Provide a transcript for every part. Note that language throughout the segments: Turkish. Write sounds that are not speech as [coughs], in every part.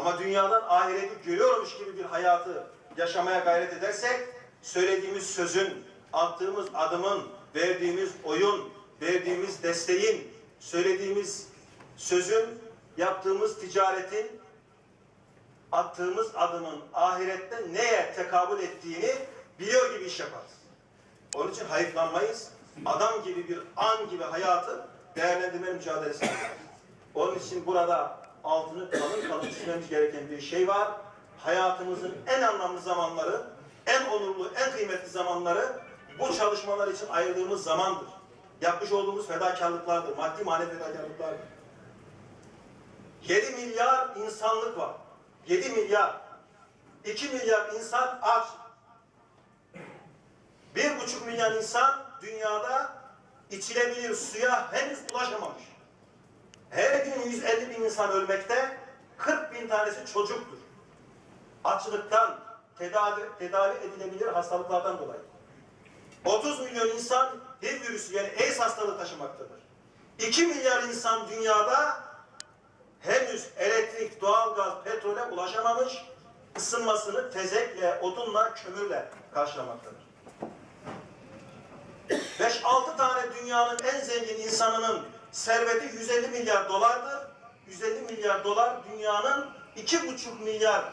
Ama dünyadan ahireti görüyormuş gibi bir hayatı yaşamaya gayret edersek, söylediğimiz sözün, attığımız adımın, verdiğimiz oyun, verdiğimiz desteğin, söylediğimiz sözün, yaptığımız ticaretin, attığımız adımın ahirette neye tekabül ettiğini biliyor gibi iş yaparız. Onun için hayıflanmayız. Adam gibi bir an gibi hayatı değerlendirme mücadelesi. Onun için burada altını kalın kalın çizmemiz gereken bir şey var. Hayatımızın en anlamlı zamanları, en onurlu, en kıymetli zamanları bu çalışmalar için ayırdığımız zamandır. Yapmış olduğumuz fedakarlıklardır, maddi manevi fedakarlıklardır. 7 milyar insanlık var. 7 milyar. 2 milyar insan aç. 1,5 milyar insan dünyada içilebilir suya henüz ulaşamamış. Her gün 150 bin insan ölmekte, 40 bin tanesi çocuktur. Açlıktan, tedavi, tedavi edilebilir hastalıklardan dolayı. 30 milyon insan HIV virüsü yani AIDS hastalığı taşımaktadır. 2 milyar insan dünyada henüz elektrik, doğalgaz, petrole ulaşamamış, ısınmasını tezekle, odunla, kömürle karşılamaktadır. 5-6 tane dünyanın en zengin insanının serveti 150 milyar dolardır. 150 milyar dolar dünyanın 2,5 milyar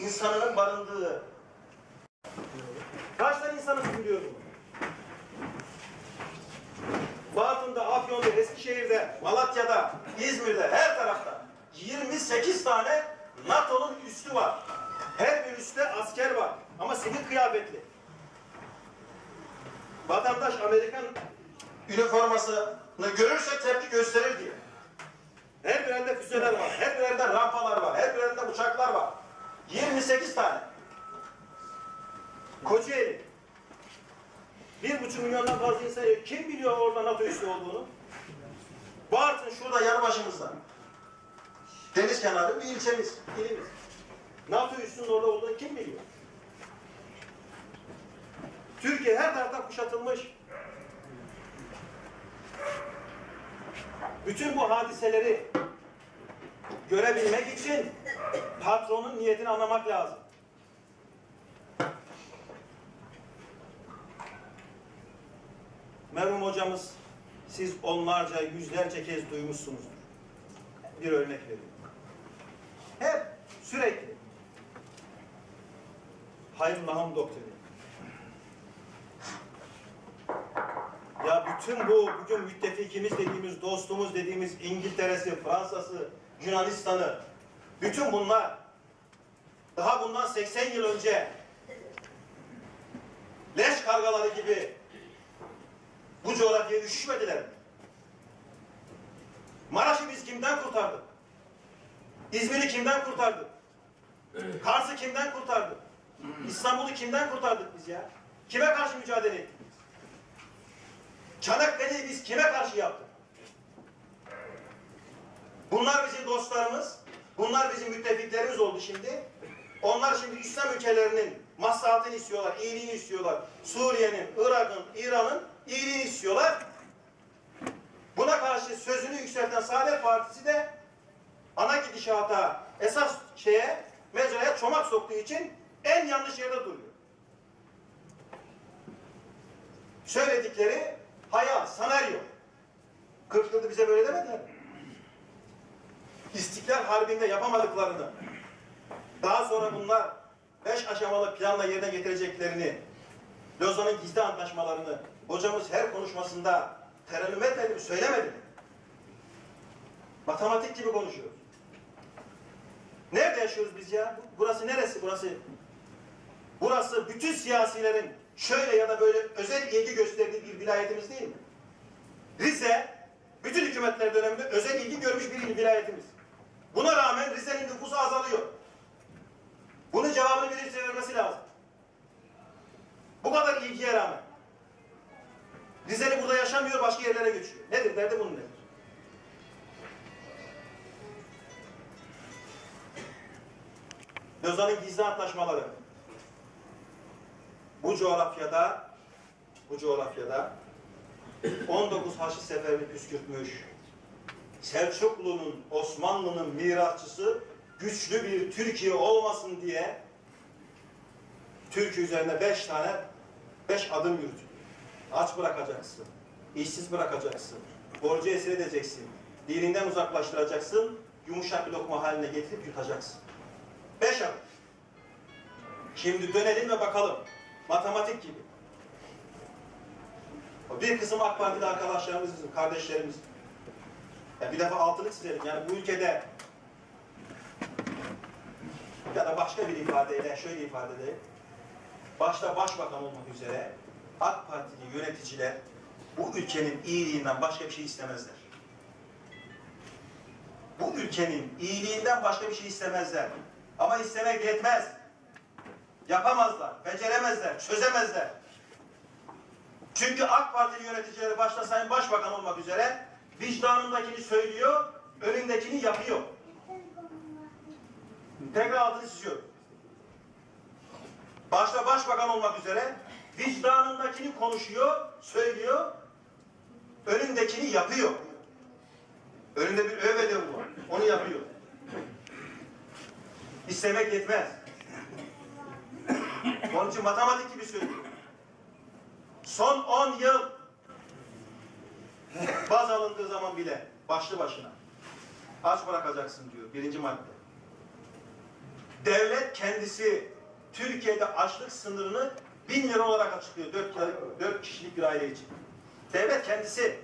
insanının barındığı. Kaç tane insanız biliyor bunu? Bartın'da, Afyon'da, Eskişehir'de, Malatya'da, İzmir'de, her tarafta 28 tane NATO'nun üstü var. Her bir üstte asker var. Ama sivil kıyafetli. Vatandaş Amerikan üniformasını görürse tepki gösterir diye. Her birinde füzeler var, her birinde rampalar var, her birinde uçaklar var. 28 tane. Kocaeli. Bir buçuk milyondan fazla insan kim biliyor orada NATO üssü olduğunu? Bartın şurada yanı başımızda. Deniz kenarı bir ilçemiz, ilimiz. NATO üssünün orada olduğunu kim biliyor? Türkiye her taraftan kuşatılmış. Bütün bu hadiseleri görebilmek için patronun niyetini anlamak lazım. Merhum hocamız siz onlarca, yüzlerce kez duymuşsunuzdur. Bir örnek vereyim. Hep sürekli Hayrullah'ın doktrini. Bütün bu bugün müttefikimiz dediğimiz, dostumuz dediğimiz İngiltere'si, Fransa'sı, Yunanistan'ı, bütün bunlar daha bundan 80 yıl önce leş kargaları gibi bu coğrafyaya üşüşmediler mi? Maraş'ı biz kimden kurtardık? İzmir'i kimden kurtardık? Kars'ı kimden kurtardık? İstanbul'u kimden kurtardık biz ya? Kime karşı mücadele ettik? Çanakkale'yi biz kime karşı yaptık? Bunlar bizim dostlarımız, bunlar bizim müttefiklerimiz oldu şimdi. Onlar şimdi İslam ülkelerinin maslahatını istiyorlar, iyiliğini istiyorlar. Suriye'nin, Irak'ın, İran'ın iyiliğini istiyorlar. Buna karşı sözünü yükselten Saadet Partisi de ana gidişata, esas şeye, mecraya çomak soktuğu için en yanlış yerde duruyor. Söyledikleri hayal, senaryo. 40 yılda bize böyle demediler? İstiklal Harbi'nde yapamadıklarını, daha sonra bunlar beş aşamalı planla yerine getireceklerini, Lozan'ın gizli antlaşmalarını hocamız her konuşmasında terennüm etmedi mi, söylemedi mi? Matematik gibi konuşuyoruz. Nerede yaşıyoruz biz ya? Burası neresi burası? Burası bütün siyasilerin şöyle ya da böyle özel ilgi gösterdiği bir vilayetimiz değil mi? Rize, bütün hükümetler döneminde özel ilgi görmüş bir il vilayetimiz. Buna rağmen Rize'nin nüfusu azalıyor. Bunun cevabını birisi vermesi lazım. Bu kadar ilgiye rağmen. Rizeli burada yaşamıyor, başka yerlere geçiyor. Nedir? Derdi bunun nedir? Lozan'ın gizli antlaşmaları. Bu coğrafyada bu coğrafyada 19 Haçlı seferini püskürtmüş. Selçuklu'nun, Osmanlı'nın mirasçısı güçlü bir Türkiye olmasın diye Türkiye üzerine beş tane, beş adım yürütün. Aç bırakacaksın, işsiz bırakacaksın, borcu esir edeceksin, dininden uzaklaştıracaksın, yumuşak bir lokma haline getirip yutacaksın. Beş adım. Şimdi dönelim ve bakalım. Matematik gibi. Bir kısım AK Partili arkadaşlarımız, bizim kardeşlerimiz. Ya bir defa altını çizelim. Yani bu ülkede ya da başka bir ifadeyle şöyle ifade edeyim. Başta başbakan olmak üzere AK Partili yöneticiler bu ülkenin iyiliğinden başka bir şey istemezler. Bu ülkenin iyiliğinden başka bir şey istemezler. Ama istemek yetmez. Yapamazlar, beceremezler, çözemezler. Çünkü AK Partili yöneticileri başta Sayın Başbakan olmak üzere vicdanındakini söylüyor, önündekini yapıyor. Tekrar altını çiziyorum. Başta başbakan olmak üzere vicdanındakini konuşuyor, söylüyor, önündekini yapıyor. Önünde bir öv var. Onu yapıyor. İstemek yetmez. Onun için matematik gibi söylüyor. Son 10 yıl baz alındığı zaman bile başlı başına aç bırakacaksın diyor birinci madde. Devlet kendisi Türkiye'de açlık sınırını bin lira olarak açıklıyor. Dört, dört kişilik bir aile için. Devlet kendisi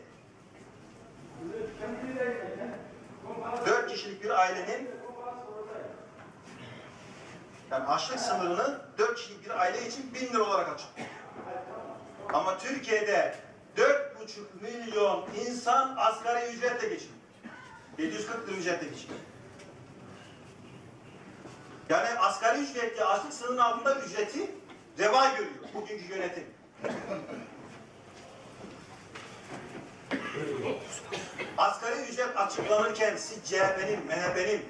dört kişilik bir ailenin yani açlık sınırını dört kişilik bir aile için bin lira olarak açıklıyor. Ama Türkiye'de dört buçuk milyon insan asgari ücretle geçiniyor. 740 lira ücretle geçiniyor. Yani asgari ücretli açlık sınırının altında ücreti reva görüyor bugünkü yönetim. asgari ücret açıklanırken siz CHP'nin, MHP'nin,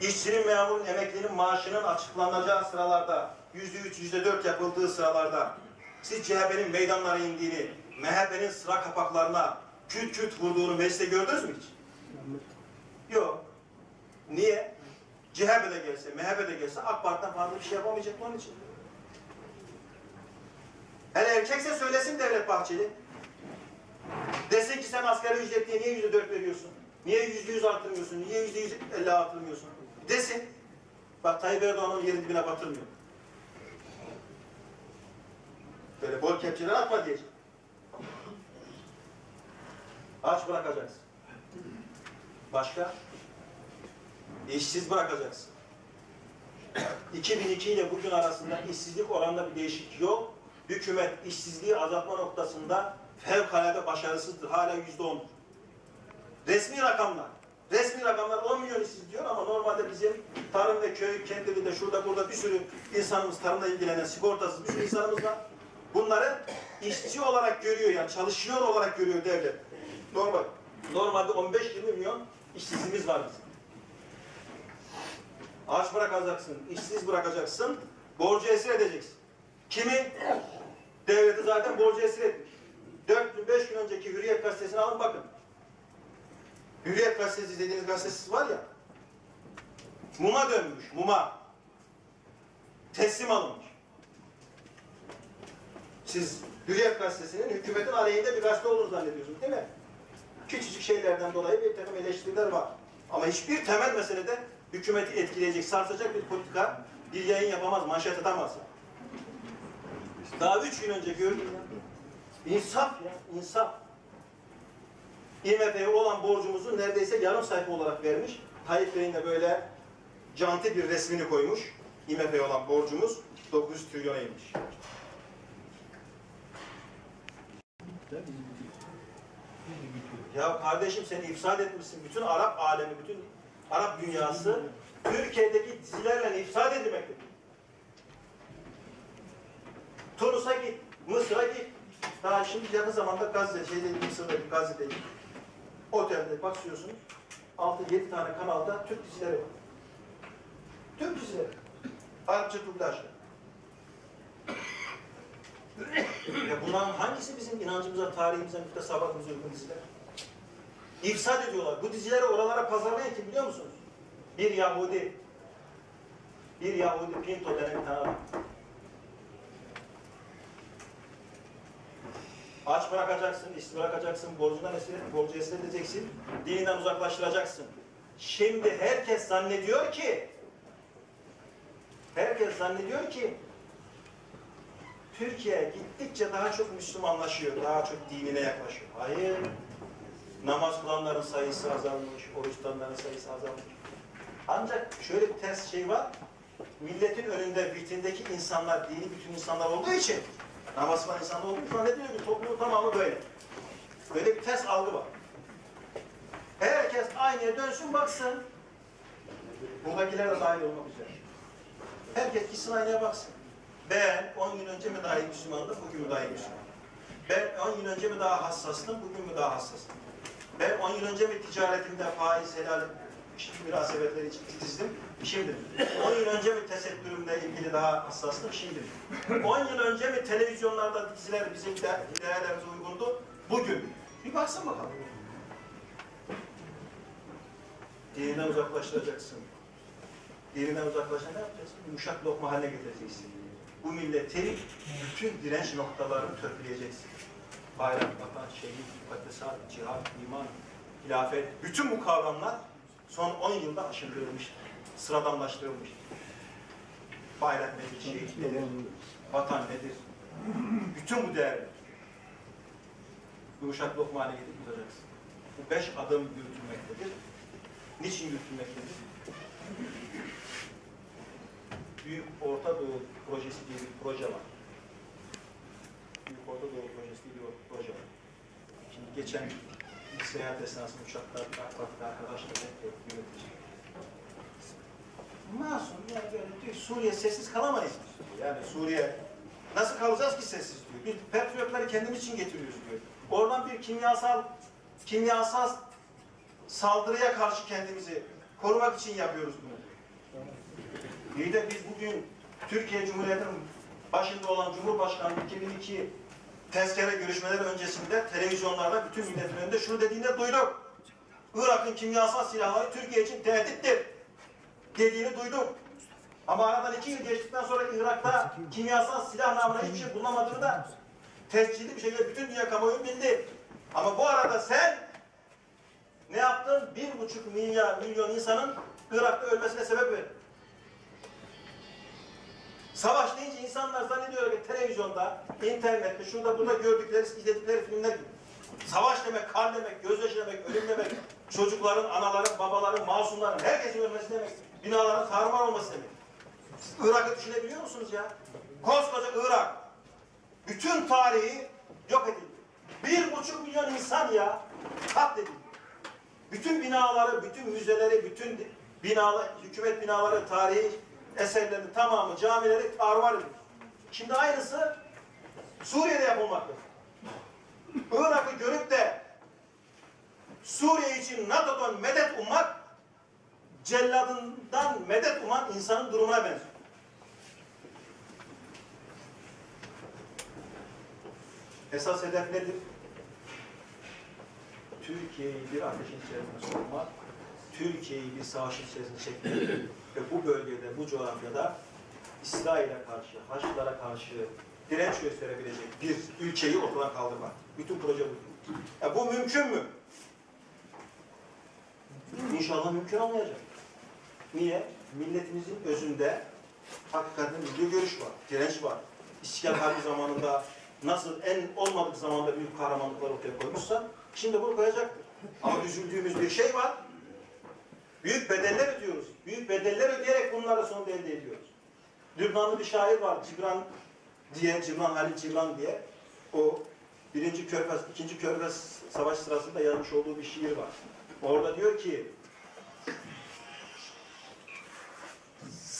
işçinin, memurun, emeklinin maaşının açıklanacağı sıralarda, yüzde üç, yüzde dört yapıldığı sıralarda, siz CHP'nin meydanlara indiğini, MHP'nin sıra kapaklarına küt küt vurduğunu mecliste gördünüz mü hiç? Yok. Niye? CHP de gelse, MHP de gelse AK Parti'den fazla bir şey yapamayacak onun için. Hele erkekse söylesin Devlet Bahçeli. Desin ki sen asgari ücretliye niye yüzde dört veriyorsun? Niye yüzde yüz artırmıyorsun? Niye yüzde yüz elli artırmıyorsun? Desin. Bak Tayyip Erdoğan onun yerin dibine batırmıyor. Böyle bol kepçeler atma diyecek. Aç bırakacaksın. Başka? İşsiz bırakacaksın. 2002 ile bugün arasında işsizlik oranında bir değişiklik yok. Hükümet işsizliği azaltma noktasında fevkalade başarısızdır. Hala yüzde on. Resmi rakamlar. Resmi rakamlar 10 milyon işsiz diyor ama normalde bizim tarım ve köy kentlerinde şurada burada bir sürü insanımız tarımla ilgilenen sigortasız bir sürü insanımız var. Bunları işçi olarak görüyor yani çalışıyor olarak görüyor devlet. Normal. Normalde 15-20 milyon işsizimiz var bizim. Aç bırakacaksın, işsiz bırakacaksın, borcu esir edeceksin. Kimi? Devleti zaten borcu esir etmiş. 4 gün, 5 gün önceki Hürriyet gazetesini alın bakın. Hürriyet gazetesi dediğiniz gazetesi var ya, muma dönmüş, muma. Teslim alınmış. Siz Hürriyet gazetesinin hükümetin aleyhinde bir gazete olduğunu zannediyorsunuz değil mi? Küçücük şeylerden dolayı bir takım eleştiriler var. Ama hiçbir temel meselede hükümeti etkileyecek, sarsacak bir politika bir yayın yapamaz, manşet atamaz. Daha üç gün önce gördüm ya. İnsaf ya, insaf. IMF'ye olan borcumuzu neredeyse yarım sayfa olarak vermiş. Tayyip Bey'in de böyle canti bir resmini koymuş. IMF'ye olan borcumuz 900 trilyona inmiş. Ya kardeşim sen ifsad etmişsin. Bütün Arap alemi, bütün Arap dünyası Türkiye'deki dizilerle ifsad edilmektedir. Tunus'a git, Mısır'a git. Daha şimdi yakın zamanda Gazze, şeyde Mısır'daki Gazze'deki otelde bakıyorsunuz. 6-7 tane kanalda Türk dizileri var. Türk dizileri. Arapça dublajlı. ya bunların hangisi bizim inancımıza, tarihimize, müktesabatımıza uygun diziler? İfsad ediyorlar. Bu dizileri oralara pazarlayan kim biliyor musunuz? Bir Yahudi, bir Yahudi Pinto denen bir tane Aç bırakacaksın, işsiz bırakacaksın, borcundan esir, borcu esir edeceksin, dininden uzaklaştıracaksın. Şimdi herkes zannediyor ki, herkes zannediyor ki, Türkiye gittikçe daha çok Müslümanlaşıyor, daha çok dinine yaklaşıyor. Hayır, namaz kılanların sayısı azalmış, oruç tutanların sayısı azalmış. Ancak şöyle bir ters şey var, milletin önünde, vitrindeki insanlar, dini bütün insanlar olduğu için, namaz kılan insanlar olduğu için zannediyor ki toplumun tamamı böyle. Böyle bir ters algı var. Herkes aynaya dönsün baksın, buradakiler de dahil olmak üzere. Herkes gitsin aynaya baksın. Ben 10 gün önce mi daha iyi bugün mü daha iyi Müslümanım? Ben 10 gün önce mi daha hassastım, bugün mü daha hassasım? Ben 10 yıl önce mi ticaretimde faiz, helal, işte münasebetleri için titizdim, şimdi. 10 yıl önce mi tesettürümle ilgili daha hassastım, şimdi. 10 yıl önce mi televizyonlarda diziler bizim de, değerlerimize uygundu, bugün. Bir baksın bakalım. Dininden uzaklaştıracaksın. Dininden uzaklaşan ne yapacaksın? Yumuşak lokma haline getireceksin. Bu milleti bütün direnç noktalarını törpüleyeceksin. Bayrak, vatan, şehit, mukaddesat, cihat, iman, hilafet, bütün bu kavramlar son 10 yılda aşındırılmıştır. Sıradanlaştırılmıştır. Bayrak nedir, şehit nedir, vatan nedir? Bütün bu değerler. Yumuşak lokma haline getirip tutacaksın. Bu beş adım yürütülmektedir. Niçin yürütülmektedir? Büyük Orta Doğu Projesi diye bir proje var. Büyük Orta Doğu Projesi diye bir proje var. Şimdi geçen seyahat esnasında uçaklar, farklı arkadaşlar hep yönetici. Masum yani böyle diyor, Suriye sessiz kalamayız diyor. Yani Suriye nasıl kalacağız ki sessiz diyor. Bir petrolleri kendimiz için getiriyoruz diyor. Oradan bir kimyasal kimyasal saldırıya karşı kendimizi korumak için yapıyoruz bunu. İyi de biz bugün Türkiye Cumhuriyeti'nin başında olan Cumhurbaşkanı 2002 tezkere görüşmeleri öncesinde televizyonlarda bütün milletin önünde şunu dediğinde duyduk. Irak'ın kimyasal silahları Türkiye için tehdittir dediğini duyduk. Ama aradan iki yıl geçtikten sonra Irak'ta kimyasal silah namına hiçbir şey bulunamadığını da tescilli bir şekilde bütün dünya kamuoyu bildi. Ama bu arada sen ne yaptın? Bir buçuk milyar milyon insanın Irak'ta ölmesine sebep verdin. Savaş deyince insanlar zannediyor ki televizyonda, internette, şurada burada gördükleri, izledikleri filmler gibi. Savaş demek, kan demek, gözyaşı demek, ölüm demek, çocukların, anaların, babaların, masumların, herkesin ölmesi demek, binaların tarumar olması demek. Irak'ı düşünebiliyor musunuz ya? Koskoca Irak, bütün tarihi yok edildi. Bir buçuk milyon insan ya, katledildi. Bütün binaları, bütün müzeleri, bütün binalar, hükümet binaları, tarihi eserlerin tamamı, camileri tarvar edildi. Şimdi aynısı Suriye'de yapılmaktadır. Irak'ı görüp de Suriye için NATO'dan medet ummak celladından medet uman insanın durumuna benziyor. Esas hedef nedir? Türkiye'yi bir ateşin içerisine sokmak, Türkiye'yi bir savaşın içerisine çekmek ve bu bölgede, bu coğrafyada İsrail'e karşı, Haçlılara karşı direnç gösterebilecek bir ülkeyi ortadan kaldırmak. Bütün proje bu. Ya bu mümkün mü? İnşallah mümkün olmayacak. Niye? Milletimizin özünde hakikaten bir görüş var, direnç var. İstiklal Harbi zamanında nasıl en olmadık zamanda büyük kahramanlıklar ortaya koymuşsa şimdi bunu koyacaktır. Ama üzüldüğümüz bir şey var. Büyük bedeller ödüyoruz. Büyük bedeller ödeyerek bunları sonunda elde ediyoruz. Lübnanlı bir şair var. Cibran diye, Cibran Halil Cibran diye. O birinci Körfez, ikinci Körfez savaş sırasında yazmış olduğu bir şiir var. Orada diyor ki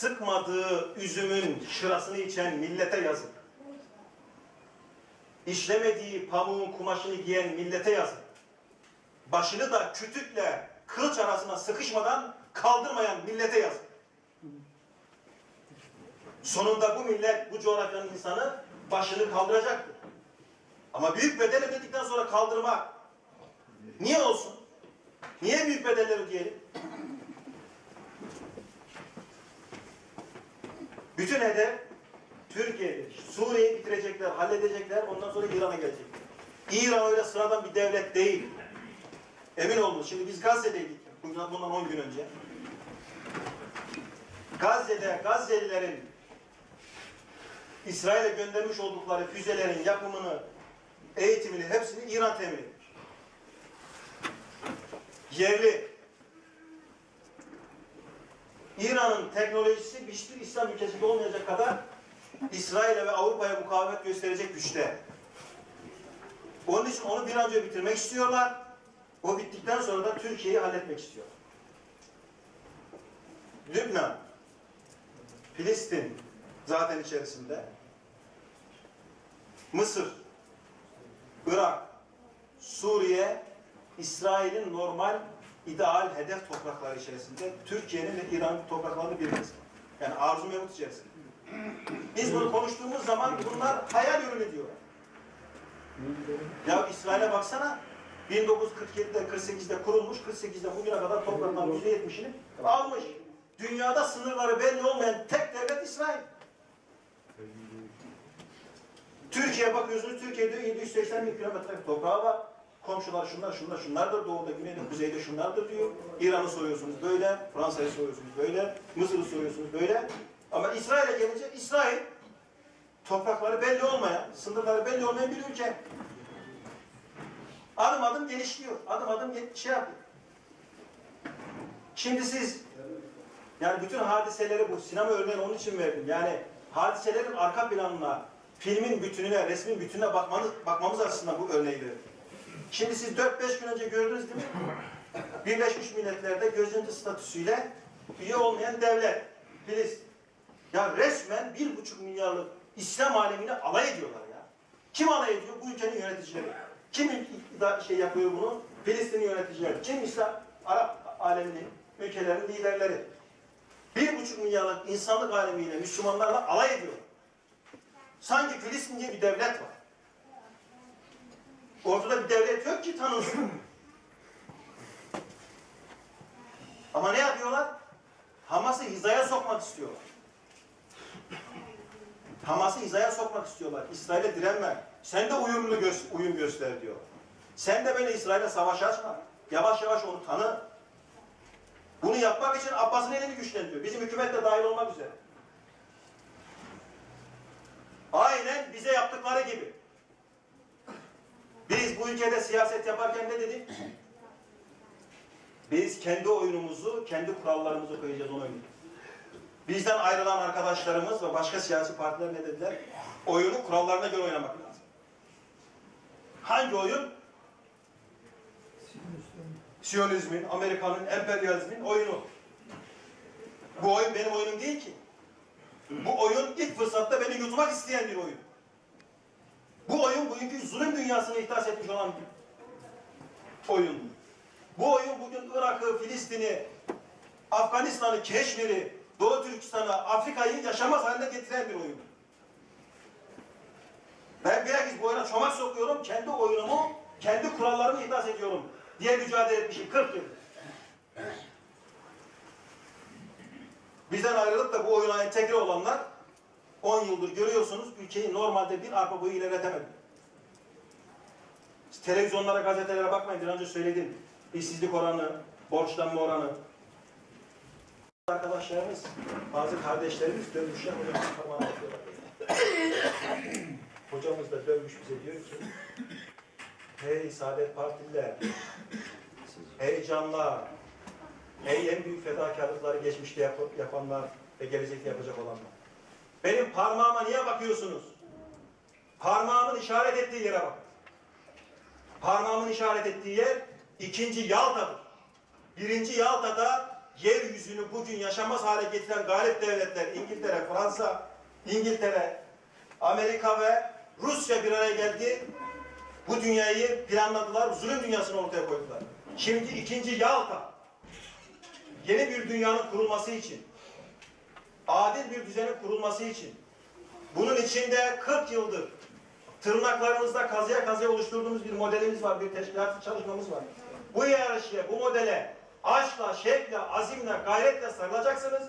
sıkmadığı üzümün şırasını içen millete yazık. İşlemediği pamuğun kumaşını giyen millete yazık. Başını da kütükle kılıç arasına sıkışmadan kaldırmayan millete yazık. Sonunda bu millet, bu coğrafyanın insanı başını kaldıracaktır. Ama büyük bedel ödedikten sonra kaldırmak niye olsun? Niye büyük bedeller ödeyelim? Bütün hedef Türkiye, Suriye'yi bitirecekler, halledecekler, ondan sonra İran'a gelecekler. İran öyle sıradan bir devlet değil. Emin olun. Şimdi biz Gazze'deydik. Bundan, bundan 10 gün önce. Gazze'de Gazze'lilerin İsrail'e göndermiş oldukları füzelerin yapımını, eğitimini hepsini İran temin etmiş. Yerli. İran'ın teknolojisi hiçbir İslam ülkesinde olmayacak kadar İsrail'e ve Avrupa'ya mukavemet gösterecek güçte. Onun için onu bir an önce bitirmek istiyorlar. O bittikten sonra da Türkiye'yi halletmek istiyorlar. Lübnan, Filistin zaten içerisinde. Mısır, Irak, Suriye, İsrail'in normal ideal hedef toprakları içerisinde Türkiye'nin ve İran'ın topraklarını kısmı. Yani arzu mevcut içerisinde. Biz bunu konuştuğumuz zaman bunlar hayal ürünü diyorlar. Ya İsrail'e baksana 1947'de 48'de kurulmuş 48'de bugüne kadar toprakların %70'ini almış. Dünyada sınırları belli olmayan tek devlet İsrail. Türkiye bakıyorsunuz Türkiye'de 780 bin kilometre toprağı var. Komşular şunlar şunlar şunlardır doğuda güneyde kuzeyde şunlardır diyor. İran'ı soruyorsunuz böyle, Fransa'yı soruyorsunuz böyle, Mısır'ı soruyorsunuz böyle. Ama İsrail'e gelince İsrail toprakları belli olmayan, sınırları belli olmayan bir ülke. Adım adım genişliyor. Adım adım şey yapıyor. Şimdi siz yani bütün hadiseleri bu sinema örneğini onun için verdim. Yani hadiselerin arka planına, filmin bütününe, resmin bütününe bakmanız, bakmamız açısından bu örneği verdim. Şimdi siz 4-5 gün önce gördünüz değil mi? Birleşmiş Milletler'de gözlemci statüsüyle üye olmayan devlet, Filistin. Ya resmen bir buçuk milyarlık İslam alemine alay ediyorlar ya. Kim alay ediyor? Bu ülkenin yöneticileri. Kim da şey yapıyor bunu? Filistin yöneticileri. Kim İslam Arap aleminin, ülkelerin liderleri. Bir buçuk milyarlık insanlık alemiyle, Müslümanlarla alay ediyor. Sanki Filistin diye bir devlet var. Ortada bir devlet yok ki tanınsın. Ama ne yapıyorlar? Hamas'ı hizaya sokmak istiyorlar. Hamas'ı hizaya sokmak istiyorlar. İsrail'e direnme. Sen de uyumlu gö- uyum göster diyor. Sen de böyle İsrail'e savaş açma. Yavaş yavaş onu tanı. Bunu yapmak için Abbas'ın elini güçlendiriyor. Bizim hükümet de dahil olmak üzere. Aynen bize yaptıkları gibi. Biz bu ülkede siyaset yaparken ne dedik? Biz kendi oyunumuzu, kendi kurallarımızı koyacağız ona göre. Bizden ayrılan arkadaşlarımız ve başka siyasi partiler ne dediler? Oyunu kurallarına göre oynamak lazım. Hangi oyun? Siyonizmin, Amerika'nın, emperyalizmin oyunu. Bu oyun benim oyunum değil ki. Bu oyun ilk fırsatta beni yutmak isteyen bir oyun. Bu oyun bugünkü zulüm dünyasına ihdas etmiş olan bir oyun. Bu oyun bugün Irak'ı, Filistin'i, Afganistan'ı, Keşmir'i, Doğu Türkistan'ı, Afrika'yı yaşamaz haline getiren bir oyun. Ben bilakis bu oyuna çomak sokuyorum, kendi oyunumu, kendi kurallarımı ihdas ediyorum diye mücadele etmişim 40 yıl. Bizden ayrılıp da bu oyuna entegre olanlar 10 yıldır görüyorsunuz ülkeyi normalde bir arpa boyu ilerletemedi. Televizyonlara, gazetelere bakmayın bir önce söyledim. İşsizlik oranı, borçlanma oranı. Arkadaşlarımız, bazı kardeşlerimiz dönmüşler hocam parmağına atıyorlar. [coughs] Hocamız da dönmüş bize diyor ki Hey Saadet Partililer, hey canlar, hey en büyük fedakarlıkları geçmişte yap yapanlar ve gelecekte yapacak olanlar. Benim parmağıma niye bakıyorsunuz? Parmağımın işaret ettiği yere bak. Parmağımın işaret ettiği yer ikinci Yalta'dır. Birinci Yalta'da yeryüzünü bugün yaşamaz hale getiren galip devletler İngiltere, Fransa, İngiltere, Amerika ve Rusya bir araya geldi. Bu dünyayı planladılar, zulüm dünyasını ortaya koydular. Şimdi ikinci Yalta, yeni bir dünyanın kurulması için, adil bir düzenin kurulması için, bunun içinde 40 yıldır tırnaklarımızda kazıya kazıya oluşturduğumuz bir modelimiz var, bir teşkilatı çalışmamız var. Bu yarışıya, bu modele aşkla, şevkle, azimle, gayretle sarılacaksınız.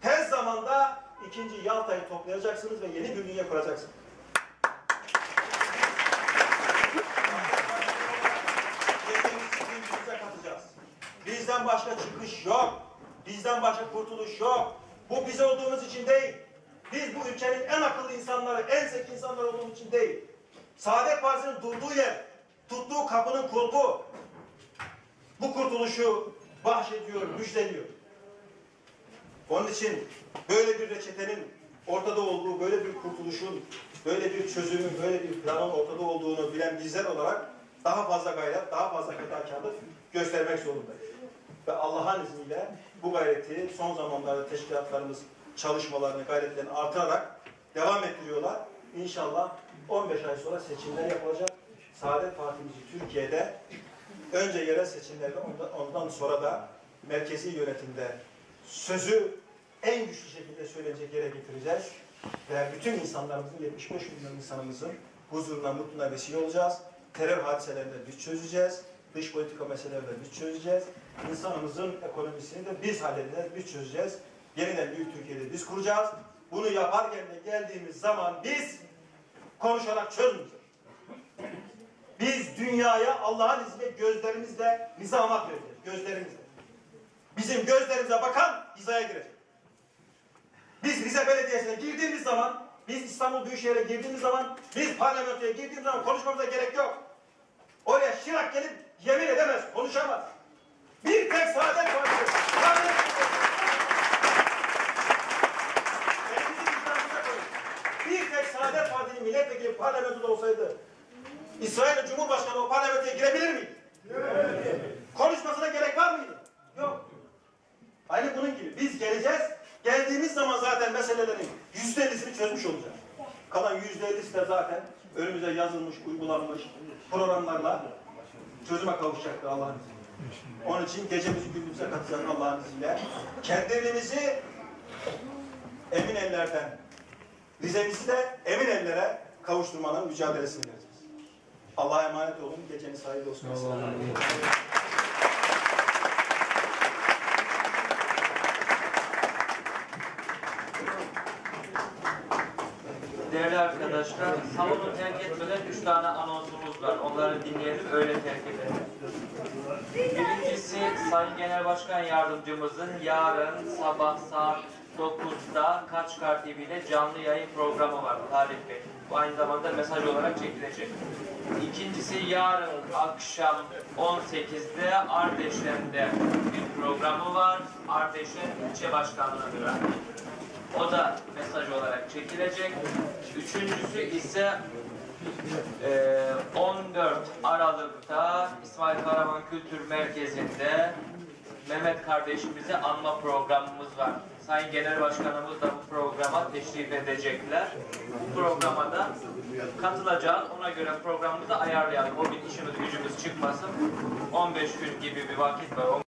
Tez zamanda ikinci Yalta'yı toplayacaksınız ve yeni bir dünya kuracaksınız. Bizden başka çıkış yok. Bizden başka kurtuluş yok. Bu biz olduğumuz için değil. Biz bu ülkenin en akıllı insanları, en zeki insanları olduğumuz için değil. Saadet Partisi'nin durduğu yer, tuttuğu kapının kulpu bu kurtuluşu bahşediyor, müjdeliyor. Onun için böyle bir reçetenin ortada olduğu, böyle bir kurtuluşun, böyle bir çözümün, böyle bir planın ortada olduğunu bilen bizler olarak daha fazla gayret, daha fazla fedakarlık göstermek zorundayız. Ve Allah'ın izniyle bu gayreti son zamanlarda teşkilatlarımız çalışmalarını, gayretlerini artırarak devam ettiriyorlar. İnşallah 15 ay sonra seçimler yapılacak. Saadet Partimizi Türkiye'de önce yerel seçimlerde ondan, ondan sonra da merkezi yönetimde sözü en güçlü şekilde söylenecek yere getireceğiz. Ve bütün insanlarımızın, 75 milyon insanımızın huzuruna, mutluluğuna vesile olacağız. Terör hadiselerini de biz çözeceğiz. Dış politika meselelerini biz çözeceğiz. İnsanımızın ekonomisini de biz halledeceğiz, biz çözeceğiz. Yeniden büyük Türkiye'de biz kuracağız. Bunu yaparken de geldiğimiz zaman biz konuşarak çözmeyeceğiz. Biz dünyaya Allah'ın izniyle gözlerimizle nizamat vereceğiz. Gözlerimizle. Bizim gözlerimize bakan hizaya girecek. Biz Rize Belediyesi'ne girdiğimiz zaman, biz İstanbul Büyükşehir'e girdiğimiz zaman, biz parlamentoya girdiğimiz zaman konuşmamıza gerek yok. Oraya Şirak gelip yemin edemez, konuşamaz. Bir tek Saadet Partisi. Bir tek Saadet Partili milletvekili parlamentoda olsaydı, İsrail Cumhurbaşkanı o parlamentoya girebilir miydi? Konuşmasına gerek var mıydı? Yok. Aynı bunun gibi. Biz geleceğiz. Geldiğimiz zaman zaten meselelerin yüzde ellisini çözmüş olacağız. Kalan yüzde ellisi de zaten önümüze yazılmış, uygulanmış programlarla çözüme kavuşacaktır Allah'ın izniyle. Onun için gecemizi gündüzüne katacağız Allah'ın izniyle. Kendimizi emin ellerden, Rize'mizi de emin ellere kavuşturmanın mücadelesini vereceğiz. Allah'a emanet olun. Geceniz hayırlı olsun. Değerli arkadaşlar, salonu terk etmeden üç tane anonsumuz var. Onları dinleyelim, öyle terk edelim. Birincisi Sayın Genel Başkan Yardımcımızın yarın sabah saat 9'da Kaçkar TV ile canlı yayın programı var Talip Bey. Bu aynı zamanda mesaj olarak çekilecek. İkincisi yarın akşam 18'de Ardeşen'de bir programı var. Ardeşen ilçe başkanlığına göre. O da mesaj olarak çekilecek. Üçüncüsü ise eee, 14 Aralık'ta İsmail Karaman Kültür Merkezi'nde Mehmet kardeşimizi anma programımız var. Sayın Genel Başkanımız da bu programa teşrif edecekler. Bu programa da katılacağız. Ona göre programımızı ayarlayalım. O gün işimiz gücümüz çıkmasın. 15 gün gibi bir vakit var.